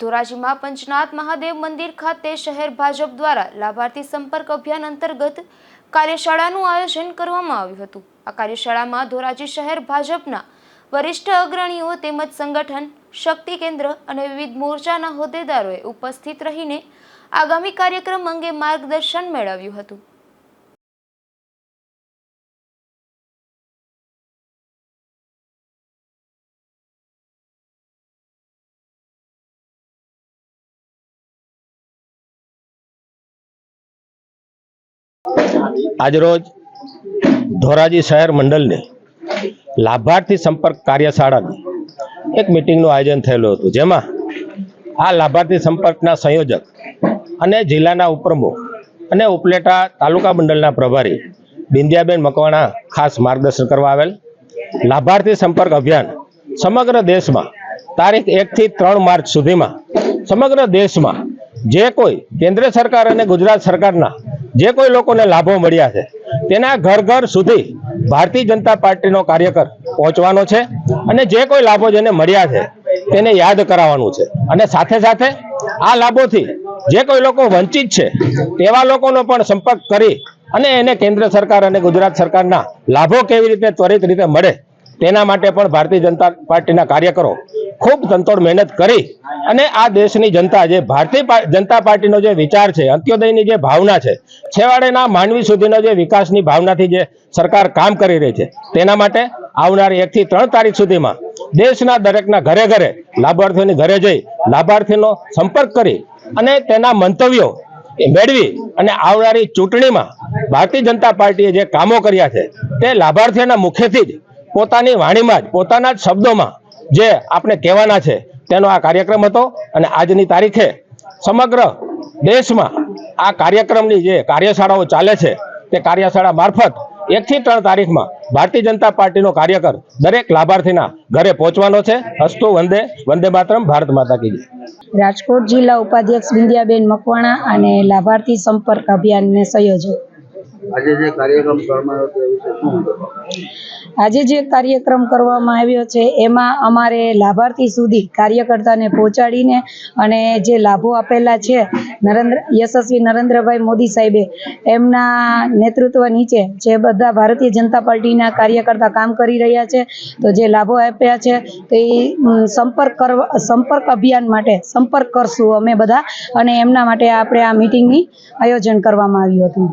ધોરાજીમાં પંચનાથ મહાદેવ મંદિર ખાતે શહેર ભાજપ દ્વારા લાભાર્થી સંપર્ક અભિયાન અંતર્ગત કાર્યશાળાનું આયોજન કરવામાં આવ્યું હતું. આ કાર્યશાળામાં ધોરાજી શહેર ભાજપના વરિષ્ઠ અગ્રણીઓ તેમજ સંગઠન, શક્તિ કેન્દ્ર અને વિવિધ મોરચાના હોદ્દેદારોએ ઉપસ્થિત રહીને આગામી કાર્યક્રમ અંગે માર્ગદર્શન મેળવ્યું હતું. આજરોજ ધોરાજી શહેર મંડળની લાભાર્થી સંપર્ક કાર્યશાળાની એક મિટિંગનું આયોજન થયેલું હતું. જેમાં આ લાભાર્થી સંપર્કના સંયોજક અને જિલ્લાના ઉપપ્રમુખ અને ઉપલેટા તાલુકા મંડળના પ્રભારી બિંદિયાબેન મકવાણા ખાસ માર્ગદર્શન કરવા આવેલ. લાભાર્થી સંપર્ક અભિયાન સમગ્ર દેશમાં તારીખ એકથી ત્રણ માર્ચ સુધીમાં સમગ્ર દેશમાં જે કોઈ કેન્દ્ર સરકાર અને ગુજરાત સરકારના જે કોઈ લોકોને લાભો મળ્યા છે, તેના ઘર ઘર સુધી ભારતીય જનતા પાર્ટીનો કાર્યકર પહોંચવાનો છે અને જે કોઈ લાભો જેને મળ્યા છે, તેને યાદ કરાવવાનું છે. અને સાથે સાથે આ લાભોથી જે કોઈ લોકો વંચિત છે, તેવા લોકોનો પણ સંપર્ક કરી અને એને કેન્દ્ર સરકાર અને ગુજરાત સરકારના લાભો કેવી રીતે ત્વરિત રીતે મળે, તેના માટે પણ ભારતીય જનતા પાર્ટીના કાર્યકરો ખૂબ તંતોડ મહેનત કરી અને આ દેશની જનતા જે ભારતીય જનતા પાર્ટીનો જે વિચાર છે, અંત્યોદયની જે ભાવના છે, છેવાડેના માનવી સુધીનો જે વિકાસની ભાવનાથી જે સરકાર કામ કરી રહી છે, તેના માટે આવનારી એકથી ત્રણ તારીખ સુધીમાં દેશના દરેકના ઘરે ઘરે લાભાર્થીઓની ઘરે જઈ લાભાર્થીનો સંપર્ક કરી અને તેના મંતવ્યો મેળવી અને આવનારી ચૂંટણીમાં ભારતીય જનતા પાર્ટીએ જે કામો કર્યા છે, તે લાભાર્થીઓના મુખેથી જ પોતાની વાણીમાં જ, પોતાના જ શબ્દોમાં જે આપણે કહેવાના છે તેનો આ કાર્યક્રમ હતો અને આજની તારીખે સમગ્ર દેશમાં આ કાર્યક્રમની જે કાર્યશાળાઓ ચાલે છે તે કાર્યશાળા મારફત એકથી ત્રણ તારીખમાં ભારતીય જનતા પાર્ટીનો કાર્યકર દરેક લાભાર્થીના ઘરે પહોંચવાનો છે. હસ્તુ વંદે વંદે માતરમ ભારત માતા કી રાજકોટ જિલ્લા ઉપાધ્યક્ષ બિંદિયાબેન મકવાણા અને લાભાર્થી સંપર્ક અભિયાનને સંયોજક. આજે જે કાર્યક્રમ કરવામાં આવ્યો તે વિશે શું? કહેવા આજે જે કાર્યક્રમ કરવામાં આવ્યો છે, એમાં અમારે લાભાર્થી સુધી કાર્યકર્તાને પહોંચાડીને અને જે લાભો આપેલા છે, નરેન્દ્ર, યશસ્વી નરેન્દ્રભાઈ મોદી સાહેબે, એમના નેતૃત્વ નીચે જે બધા ભારતીય જનતા પાર્ટીના કાર્યકર્તા કામ કરી રહ્યા છે, તો જે લાભો આપ્યા છે, તે સંપર્ક કરવા, સંપર્ક અભિયાન માટે સંપર્ક કરશું અમે બધા. અને એમના માટે આપણે આ મિટિંગની આયોજન કરવામાં આવ્યું હતું.